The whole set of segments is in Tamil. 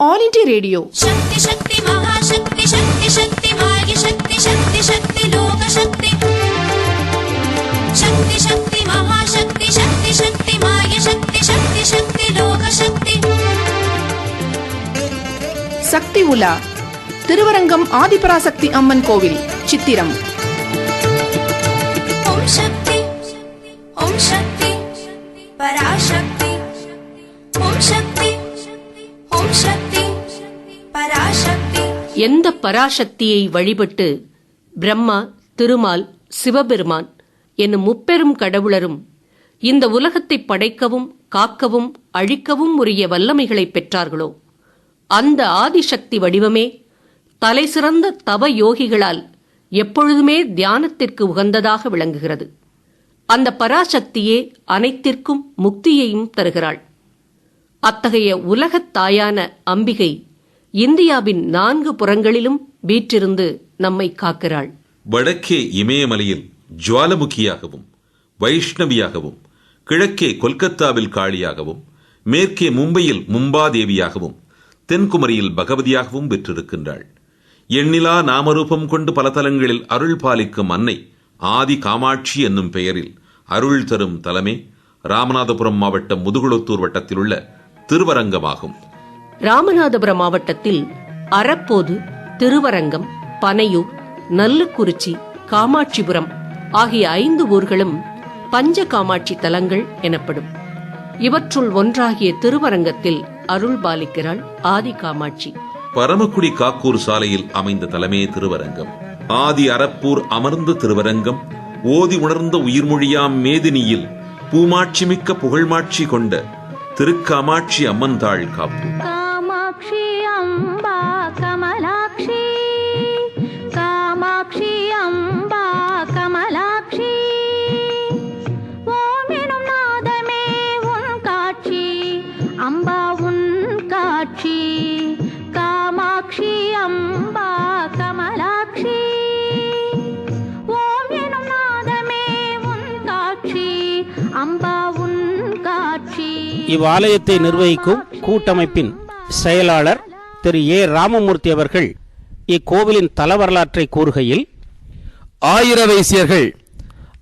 ഓൾ ഇന്ത്യ റേഡിയോ ശക്തി ഉല തിരുവരങ്കം ശക്തി അമ്മൻ കോവിൽ ചിത്തിരം. ഓം ശക്തി ഓം ശക്തി. எந்த பராசக்தியை வழிபட்டு பிரம்மா திருமால் சிவபெருமான் என்னும் முப்பெரும் கடவுளரும் இந்த உலகத்தை படைக்கவும் காக்கவும் அழிக்கவும் உரிய வல்லமைகளை பெற்றார்களோ? அந்த ஆதிசக்தி வடிவமே தலைசிறந்த தவ யோகிகளால் எப்பொழுதுமே தியானத்திற்கு உகந்ததாக விளங்குகிறது. அந்த பராசக்தியே அனைத்திற்கும் முக்தியையும் தருகிறாள். அத்தகைய உலகத் தாயான அம்பிகை இந்தியாவின் நான்கு புறங்களிலும் வீற்றிருந்து நம்மை காக்கிறாள். வடக்கே இமயமலையில் ஜுவாலமுகியாகவும் வைஷ்ணவியாகவும் கிழக்கே கொல்கத்தாவில் காளியாகவும் மேற்கே மும்பையில் மும்பாதேவியாகவும் தென்குமரியில் பகவதியாகவும் பெற்றிருக்கின்றாள் எண்ணிலா நாமரூபம் கொண்டு பல தலங்களில் அருள் பாலிக்கும் அன்னை ஆதி காமாட்சி என்னும் பெயரில் அருள் தரும் தலமே ராமநாதபுரம் மாவட்டம் முதுகுளத்தூர் வட்டத்தில் உள்ள திருவரங்கமாகும். ராமநாதபுரம் மாவட்டத்தில் அறப்போது திருவரங்கம் பனையூர் நல்லுக்குறிச்சி காமாட்சிபுரம் ஆகிய ஐந்து ஊர்களும் பஞ்ச காமாட்சி தலங்கள் எனப்படும். இவற்றுள் ஒன்றாகிய திருவரங்கத்தில் அருள் பாலிக்கிறாள் ஆதி காமாட்சி. பரமக்குடி காக்கூர் சாலையில் அமைந்த தலமே திருவரங்கம். ஆதி அறப்பூர் அமர்ந்த திருவரங்கம். ஓதி உணர்ந்த உயிர்மொழியாம் மேதினியில் பூமாட்சிமிக்க புகழ்மாட்சி கொண்ட திருக்காமாட்சி அம்மன் தாள் காப்பு. காமாட்சி அம்பா கமலாட்சி. காமாட்சி அம்பா கமலாட்சி. ஓமெனும் நாதமே உன் காட்சி அம்பா உன் காட்சி. காமாட்சி அம்பா கமலாட்சி. ஓம் நாதமே உன் காட்சி அம்பா உன் காட்சி. இவ்வாலயத்தை நிர்வகிக்கும் கூட்டமைப்பின் செயலாளர் திரு ஏ. ராமமூர்த்தி அவர்கள் இக்கோவிலின் தல வரலாற்றை கூறுகையில் ஆயிர வைசியர்கள்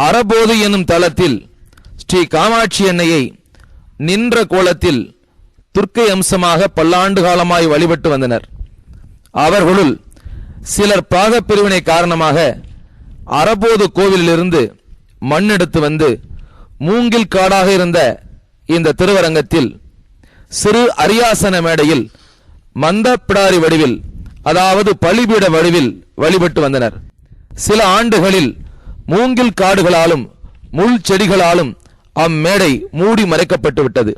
அறபோது என்னும் தலத்தில் ஸ்ரீ காமாட்சி அன்னையை நின்ற கோலத்தில் துர்க்கை அம்சமாக பல்லாண்டு காலமாய் வழிபட்டு வந்தனர். அவர்களுள் சிலர் பாகப்பிரிவினை காரணமாக அறபோது கோவிலிலிருந்து மண்ணெடுத்து வந்து மூங்கில் காடாக இருந்த இந்த திருவரங்கத்தில் சிறு அரியாசன மேடையில் மந்தப்பிடாரி வடிவில் அதாவது பலிபீட வடிவில் வழிபட்டு வந்தனர். சில ஆண்டுகளில் மூங்கில் காடுகளாலும் முள் செடிகளாலும் அம்மேடை மூடி மறைக்கப்பட்டு விட்டது.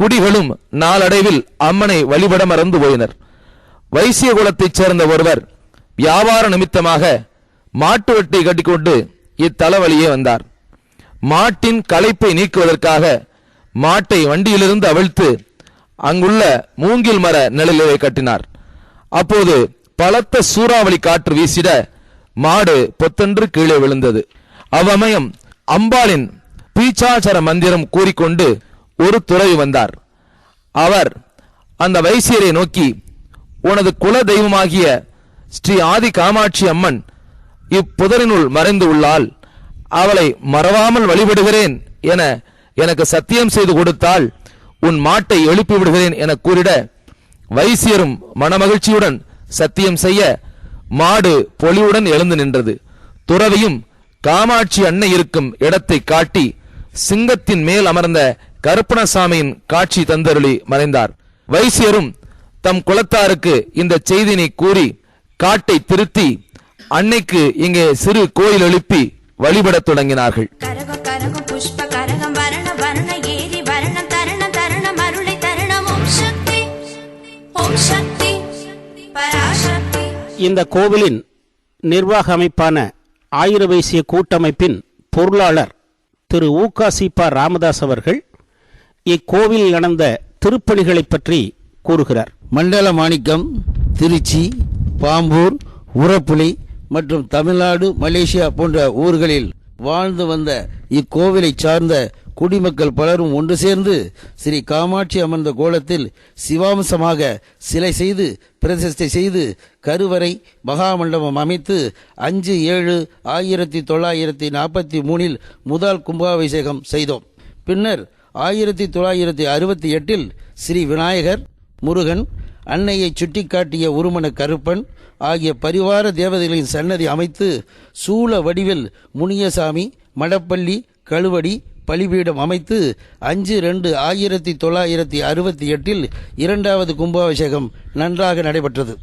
குடிகளும் நாளடைவில் அம்மனை வழிபட மறந்து போயினர். வைசிய குலத்தைச் சேர்ந்த ஒருவர் வியாபார நிமித்தமாக மாட்டு வெட்டை கட்டிக்கொண்டு இத்தல வழியே வந்தார். மாட்டின் களைப்பை நீக்குவதற்காக மாட்டை வண்டியிலிருந்து அவிழ்த்து அங்குள்ள மூங்கில் மர நிழலிலே கட்டினார். அப்போது பலத்த சூறாவளி காற்று வீசிட மாடு பொத்தென்று கீழே விழுந்தது. அவ்வமயம் அம்பாளின் பீச்சாச்சர மந்திரம் கூறிக்கொண்டு ஒரு துறவி வந்தார். அவர் அந்த வைசியரை நோக்கி உனது குல தெய்வமாகிய ஸ்ரீ ஆதி காமாட்சி அம்மன் இப்புதரினுள் மறைந்து உள்ளால் அவளை மறவாமல் வழிபடுகிறேன் என எனக்கு சத்தியம் செய்து கொடுத்தால் உன் மாட்டை எழுப்பி விடுகிறேன் என கூறிட வைசியரும் மனமகிழ்ச்சியுடன் சத்தியம் செய்ய மாடு பொலிவுடன் எழுந்து நின்றது. துறவியும் காமாட்சி அன்னை இருக்கும் இடத்தை காட்டி சிங்கத்தின் மேல் அமர்ந்த கருப்பணசாமியின் காட்சி தந்தருளி மறைந்தார். வைசியரும் தம் குலத்தாருக்கு இந்த செய்தினை கூறி காட்டை திருத்தி அன்னைக்கு இங்கே சிறு கோயில் எழுப்பி வழிபடத் தொடங்கினார்கள். இந்த கோவிலின் நிர்வாக அமைப்பான ஆயுர்வைசிய கூட்டமைப்பின் பொருளாளர் திரு ஊகா சீபா ராமதாஸ் அவர்கள் இக்கோவிலில் நடந்த திருப்பணிகளைப் பற்றி கூறுகிறார். மண்டல மாணிக்கம் திருச்சி பாம்பூர் உரப்புலி மற்றும் தமிழ்நாடு மலேசியா போன்ற ஊர்களில் வாழ்ந்து வந்த இக்கோவிலை சார்ந்த குடிமக்கள் பலரும் ஒன்று சேர்ந்து ஸ்ரீ காமாட்சி அமர்ந்த கோலத்தில் சிவாம்சமாக சிலை செய்து பிரதிஷ்டை செய்து கருவறை மகாமண்டபம் அமைத்து அஞ்சு ஏழு ஆயிரத்தி தொள்ளாயிரத்தி நாற்பத்தி மூணில் முதல் கும்பாபிஷேகம் செய்தோம். பின்னர் ஆயிரத்தி தொள்ளாயிரத்தி அறுபத்தி எட்டில் ஸ்ரீ விநாயகர் முருகன் அன்னையை சுட்டிக்காட்டிய உருமண கருப்பன் ஆகிய பரிவார தேவதைகளின் சன்னதி அமைத்து சூல வடிவில் முனியசாமி மடப்பள்ளி கழுவடி பலிபீடம் அமைத்து அஞ்சு ரெண்டு ஆயிரத்தி தொள்ளாயிரத்தி அறுபத்தி எட்டில் இரண்டாவது கும்பாபிஷேகம் நன்றாக நடைபெற்றது.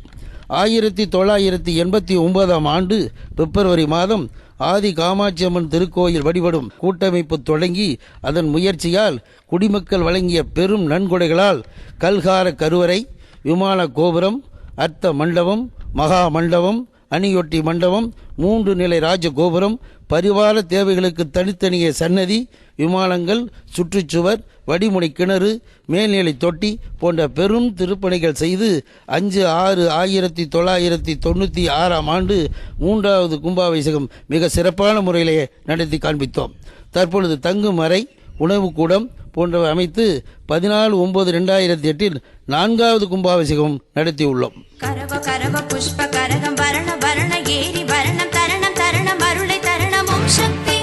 ஆயிரத்தி தொள்ளாயிரத்தி எண்பத்தி ஒன்பதாம் ஆண்டு பிப்ரவரி மாதம் ஆதி காமாட்சியம்மன் திருக்கோயில் வழிபடும் கூட்டமைப்பு தொடங்கி அதன் முயற்சியால் குடிமக்கள் வழங்கிய பெரும் நன்கொடைகளால் கல்கார கருவறை விமான கோபுரம் அர்த்த மண்டபம் மகா மண்டபம் அணியொட்டி மண்டபம் மூன்று நிலை ராஜகோபுரம் பரிவார தேவைகளுக்கு தனித்தனியே சன்னதி விமானங்கள் சுற்றுச்சுவர் வடிமுனை கிணறு மேல்நிலை தொட்டி போன்ற பெரும் திருப்பணிகள் செய்து அஞ்சு ஆறு ஆயிரத்தி தொள்ளாயிரத்தி தொண்ணூற்றி ஆறாம் ஆண்டு மூன்றாவது கும்பாபிஷேகம் மிக சிறப்பான முறையிலேயே நடத்தி காண்பித்தோம். தற்பொழுது தங்கும் அறை உணவுக்கூடம் போன்றவை அமைத்து பதினாலு ஒன்பது ரெண்டாயிரத்தி எட்டில் நான்காவது கும்பாபிஷேகம் நடத்தியுள்ளோம். கரவ கரவ புஷ்ப கரகம் வரண வரண ஏரி வரணம் தரணம் தரணம் அருளை தரணம் ஓம் சக்தி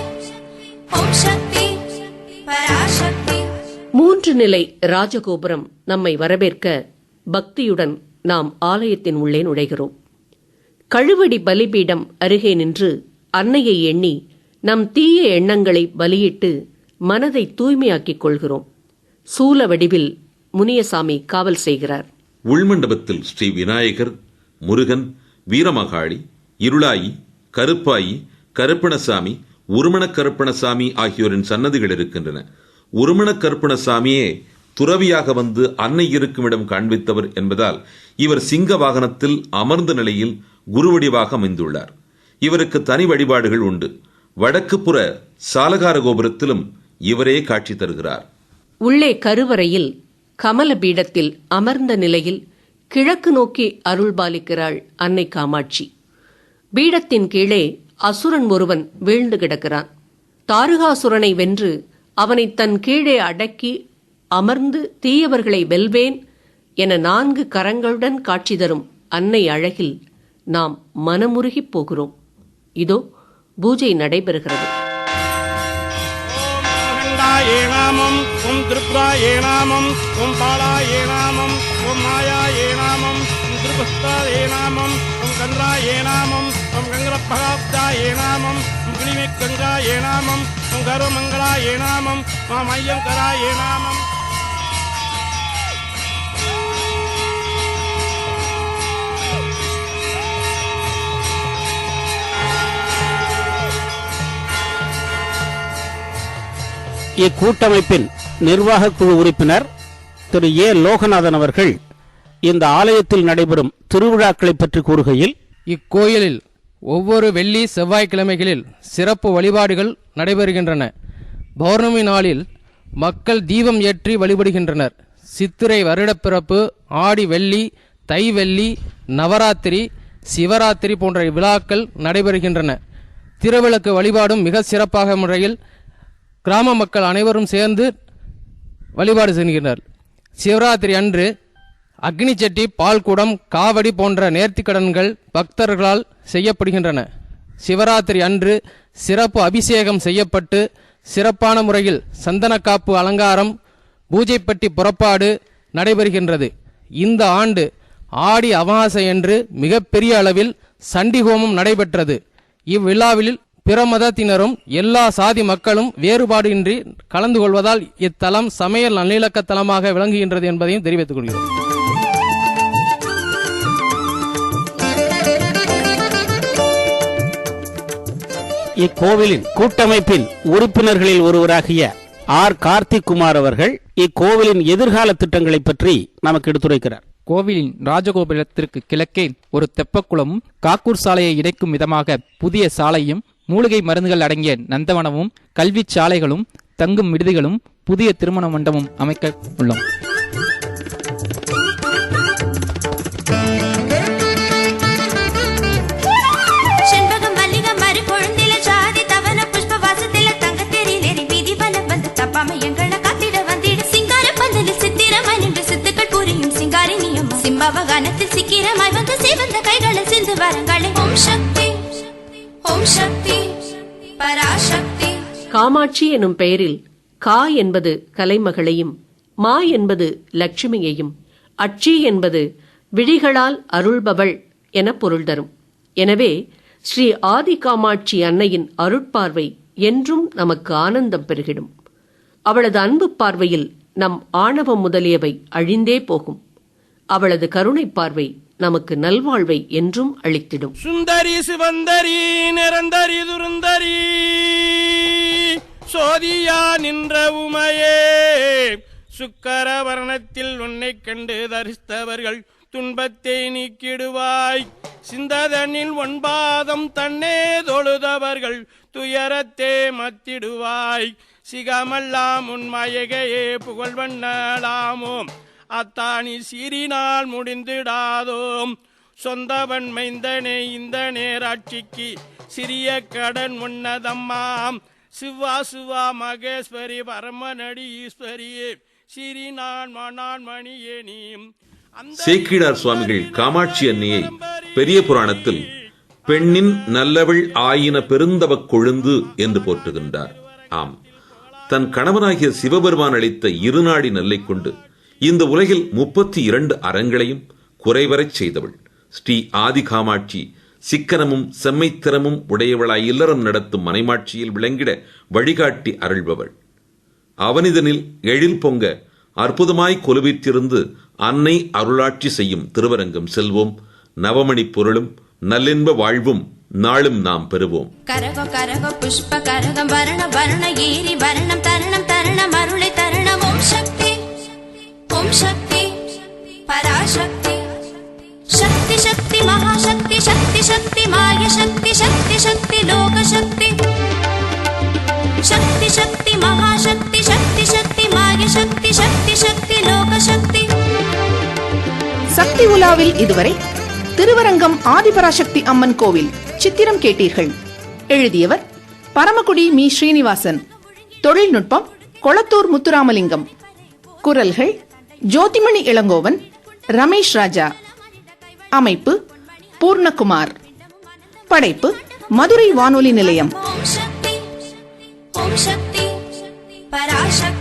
ஓம் சக்தி பராசக்தி. மூன்று நிலை ராஜகோபுரம் நம்மை வரவேற்க பக்தியுடன் நாம் ஆலயத்தின் உள்ளே நுழைகிறோம். கழுவடி பலிபீடம் அருகே நின்று அன்னையை எண்ணி நம் தீய எண்ணங்களை பலியிட்டு மனதை தூய்மையாக்கிக் கொள்கிறோம். சூல வடிவில் முனியசாமி காவல் செய்கிறார். உள்மண்டபத்தில் ஸ்ரீ விநாயகர் முருகன் வீரமகாளி இருளாயி கருப்பாயி கருப்பணசாமி உருமண கருப்பணசாமி ஆகியோரின் சன்னதிகள் இருக்கின்றன. உருமண கருப்பணசாமியே துறவியாக வந்து அன்னை இருக்கும் இடம் காண்பித்தவர் என்பதால் இவர் சிங்க வாகனத்தில் அமர்ந்த நிலையில் குருவடிவாக அமைந்துள்ளார். இவருக்கு தனி வழிபாடுகள் உண்டு. வடக்கு புற சாலகார கோபுரத்திலும் இவரே காட்சி தருகிறார். உள்ளே கருவறையில் கமல பீடத்தில் அமர்ந்த நிலையில் கிழக்கு நோக்கி அருள்பாலிக்கிறாள் அன்னை காமாட்சி. பீடத்தின் கீழே அசுரன் ஒருவன் வீழ்ந்து கிடக்கிறான். தாருகாசுரனை வென்று அவனை தன் கீழே அடக்கி அமர்ந்து தீயவர்களை வெல்வேன் என நான்கு கரங்களுடன் காட்சி தரும் அன்னை அழகில் நாம் மனமுருகிப் போகிறோம். இதோ பூஜை நடைபெறுகிறது. கண்டாயே நாமம் ஓம் திரிபுராயே நாமம் ஓம் பாலாயே நாமம் ஓம் மாயாயே நாமம் ஓம் திருபுஸ்தாயே நாமம் ஓம் கன்றாயே நாமம் ஓம் கங்கரப்பகாப்தாயே நாமம் ஓம் கிளிமிக்கங்காயே நாமம் ஓம் கருமங்களாயே நாமம் மாம் ஐயம் ஐயங்கராயே நாமம் இக்கூட்டமைப்பின் நிர்வாக குழு உறுப்பினர் திரு ஏ. லோகநாதன் அவர்கள் இந்த ஆலயத்தில் நடைபெறும் திருவிழாக்களை பற்றி கூறுகையில் இக்கோயிலில் ஒவ்வொரு வெள்ளி செவ்வாய்க்கிழமைகளில் சிறப்பு வழிபாடுகள் நடைபெறுகின்றன. பௌர்ணமி நாளில் மக்கள் தீபம் ஏற்றி வழிபடுகின்றனர். சித்திரை வருடப்பிறப்பு ஆடி வெள்ளி தை வெள்ளி நவராத்திரி சிவராத்திரி போன்ற விழாக்கள் நடைபெறுகின்றன. திருவிளக்கு வழிபாடும் மிக சிறப்பாக முறையில் கிராம மக்கள் அனைவரும் சேர்ந்து வழிபாடு செய்கின்றனர் சிவராத்திரி அன்று அக்னி சட்டி பால்குடம் காவடி போன்ற நேர்த்திக்கடன்கள் பக்தர்களால் செய்யப்படுகின்றன. சிவராத்திரி அன்று சிறப்பு அபிஷேகம் செய்யப்பட்டு சிறப்பான முறையில் சந்தனக்காப்பு அலங்காரம் பூஜைப்பட்டி புறப்பாடு நடைபெறுகின்றது. இந்த ஆண்டு ஆடி அமாவாசை என்று மிகப்பெரிய அளவில் சண்டி ஹோமம் நடைபெற்றது. இவ்விழாவில் பிற மதத்தினரும் எல்லா சாதி மக்களும் வேறுபாடின்றி கலந்து கொள்வதால் இத்தலம் சமையல் நல்லிணக்க தலமாக விளங்குகின்றது என்பதையும் தெரிவித்துக் கொள்கிறோம். இக்கோவிலின் கூட்டமைப்பின் உறுப்பினர்களில் ஒருவராகிய ஆர். கார்த்திக் குமார் அவர்கள் இக்கோவிலின் எதிர்கால திட்டங்களை பற்றி நமக்கு எடுத்துரைக்கிறார். கோவிலின் ராஜகோபுரத்திற்கு கிழக்கே ஒரு தெப்பக்குளமும் காக்கூர் சாலையை இணைக்கும் விதமாக புதிய சாலையும் மூலிகை மருந்துகள் அடங்கிய நந்தவனமும் கல்வி சாலைகளும் தங்கும் விடுதிகளும் புதிய திருமண மண்டபம் அமைக்க உள்ளோம். சிக்கிரமாய் வந்து சிவந்த கைகளை சிந்து வரங்களை. ஓம் சக்தி ஓம் சக்தி. காமாட்சி எனும் பெயரில் கா என்பது கலைமகளையும் மா என்பது லட்சுமியையும் அட்சி என்பது விழிகளால் அருள்பவள் என பொருள் தரும். எனவே ஸ்ரீ ஆதி காமாட்சி அன்னையின் அருட்பார்வை என்றும் நமக்கு ஆனந்தம் பெருகிடும். அவளது அன்பு பார்வையில் நம் ஆணவம் முதலியவை அழிந்தே போகும். அவளது கருணை பார்வை நமக்கு நல்வாழ்வை என்றும் அளித்திடும். சுந்தரி சிவந்தரி நிரந்தரி துருந்தரி. சோதியா நின்ற உமையே சுக்கரவர்ணத்தில் உன்னை கண்டு தரித்தவர்கள் துன்பத்தை நீக்கிடுவாய். சிந்ததனில் ஒன்பாதம் தன்னே தொழுதவர்கள் துயரத்தே மத்திடுவாய். சிகமெல்லாம் உன் மயகையே புகழ்வண்ணலாமோ அத்தானி சீரினால் முடிந்திடாதோம். சொந்தவன் மைந்தனே இந்த நேராட்சிக்கு சிறிய கடன் உன்னதம்மாம். சிவா சிவா மகேஸ்வரி பரமநடி ஈஸ்வரியே சிறி நான் மணான் மணியே நீ சேக்கிடார் சுவாமிகள் காமாட்சி அன்னையை பெரிய புராணத்தில் பெண்ணின் நல்லவள் ஆயின பெருந்தவக் கொழுந்து என்று போற்றுகின்றார். ஆம். தன் கணவனாகிய சிவபெருமான் அளித்த இருநாடி நெல்லை கொண்டு இந்த உலகில் முப்பத்தி இரண்டு அறங்களையும் குறைவரச் செய்தவள். ஸ்ரீ ஆதி காமாட்சி சிக்கனமும் செம்மைத்திறமும் உடையவளாய் இல்லறம் நடத்தும் மனைமாட்சியில் விளங்கிட வழிகாட்டி அருள்பவள். அவனிதனில் எழில் பொங்க அற்புதமாய் கொலுவித்திருந்து அன்னை அருளாட்சி செய்யும் திருவரங்கம் செல்வோம். நவமணி பொருளும் நல்லின்ப வாழ்வும் நாளும் நாம் பெறுவோம். கரக கரக புஷ்ப கரகம் வரண வரண ஏரி வரணம் தருணம் தருணம் அருளை தருணம் ஓம் சக்தி. சக்தி உலாவில் இதுவரை திருவரங்கம் ஆதிபராசக்தி அம்மன் கோவில் சித்திரம் கேட்டீர்கள். எழுதியவர் பரமக்குடி மீ. ஸ்ரீனிவாசன். தொழில்நுட்பம் கொளத்தூர் முத்துராமலிங்கம். குரல்கள் ஜோதிமணி இளங்கோவன் ரமேஷ் ராஜா. அமைப்பு பூர்ணகுமார். படைப்பு மதுரை வானொலி நிலையம். ஓம் சக்தி ஓம் சக்தி பராசக்தி.